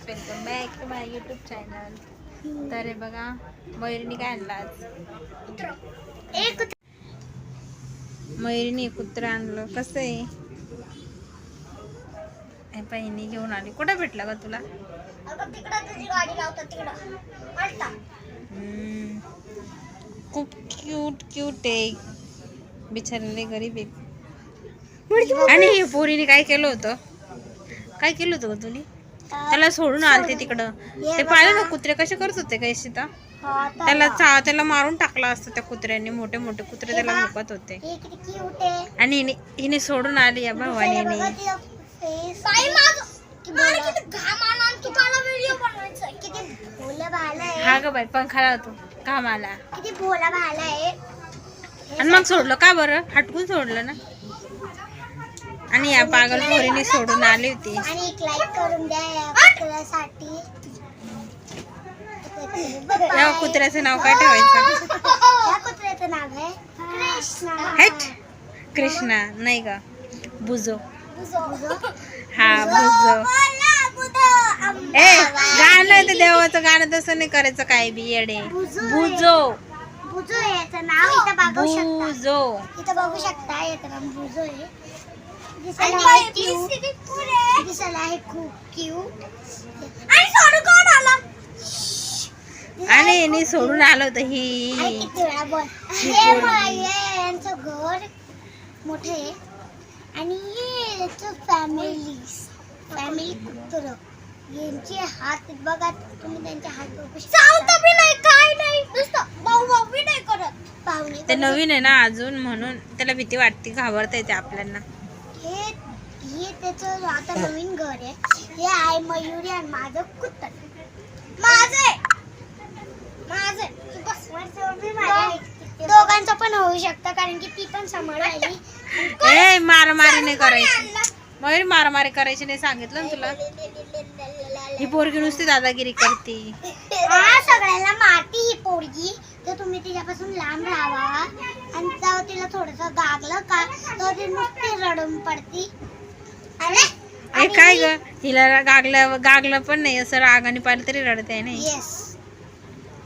Guys welcome back to my YouTube channel तर हे बघा मयुरीने काय आणलं आज? मयुरीने कुत्रं आणलं. कसं आहे? बहिणी घेऊन आली. कुठं भेटलं का तुला. खूप क्यूट क्यूट आहे. बिचारलेले गरीब आहेत आणि पोरीने काय केलं होतं? काय केलं होतं ग तुम्ही त्याला सोडून आलते तिकडं. ते पाहिलं ना कुत्रे कसे करत होते काय सीता? त्याला. चा त्याला मारून टाकला असतं त्या कुत्र्याने. मोठे मोठे कुत्रे त्याला मुकत होते. किती क्यूट आहे. आणि हिने हिने सोडून आली या भावाने काही हा ग बाई पंखाला होतो आहे. आणि मग सोडलं का बरं? हटकून सोडलं ना. आणि या पागल पोरीने सोडून आली होती. आणि एक लाईक करून द्या या कुत्र्यासाठी. या कुत्र्याचं नाव काय ठेवायचं? या कुत्र्याचं नाव आहे कृष्णा. हेट. कृष्णा नाही का? बुजो. बुजो. हा बुजो. ए गाणं ते देवाचं गाणं तसं नाही करायचं काय बी येडे. बुजो. बुजो. याचं नाव. इथं बघू शकता. बुजो. इथं बघू शकता याचं नाव बुजो आहे. दिसायला आहे खूप क्यूट आणि सोडू कोण आला? आणि हिने सोडून आलं होतं अरे ही किती वेळा बोल. पोरगी. बघा, हे यांचं घर मोठं आहे. आणि हे याचं फॅमिली फॅमिली कुत्र यांचे हात बघा तुम्ही त्यांचे हात बघू शकता. नाही काय नाही. नुसतं भाऊ भाऊ नाही करत. पाहुणे ते नवीन आहे ना अजून म्हणून. त्याला भीती वाटते घाबरता येते आपल्याला. हे हे त्याचं आता नवीन घर आहे. हे आहे मयुरी आणि माझं कुत्तर माझं. दोघांचं पण होऊ शकतं कारण की ती पण समोर आली ए मारामारी नाही करायची. मयूर मारामारी करायची नाही सांगितलं ना तुला? ही पोरगी नुसती दादागिरी करते. हा सगळ्यांना मारती ही पोरगी. तर तुम्ही तिच्यापासून लांब राहावा तिला थोडस गागलं का तर ती नुसती रडून पडती. अरे ए काय ग? हिला गागलं गागलं पण नाही असं रागाने पाहिलं तरी रडते आहे नाही? येस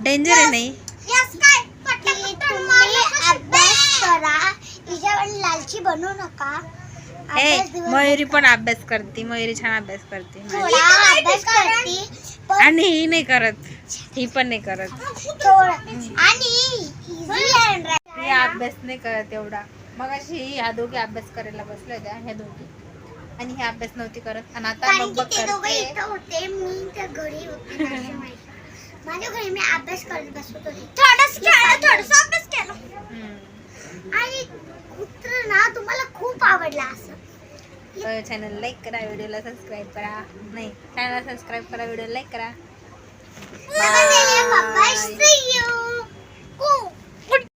डेंजर आहे नाही? यस काय? की तुम्ही अभ्यास करा. हिच्यावर लालची बनवू नका. ए अभ्यास दिवस- मयुरी पण अभ्यास करते मयुरी छान अभ्यास करते थोडा अभ्यास करते पण आणि ही नाही करत ही पण नाही करत. थोडं आणि अभ्यास नाही करत एवढा. मग अशी ह्या दोघी अभ्यास करायला बसल्या होत्या ह्या दोघी. आणि ही अभ्यास नव्हती करत. आणि आता कारण बघ की बघ ते दोघं करते. इथं होते मी त्या घरी होते माझ्या माहिती. माझ्या घरी मी अभ्यास करत बसत होते. थोडस खेळलं थोडस अभ्यास केला. हम्म. आणि कुत्र ना तुम्हाला खूप आवडला असं. चॅनल लाईक करा व्हिडिओला सबस्क्राईब करा. नाही चॅनल सबस्क्राईब करा व्हिडिओ लाईक करा. Bye bye see you.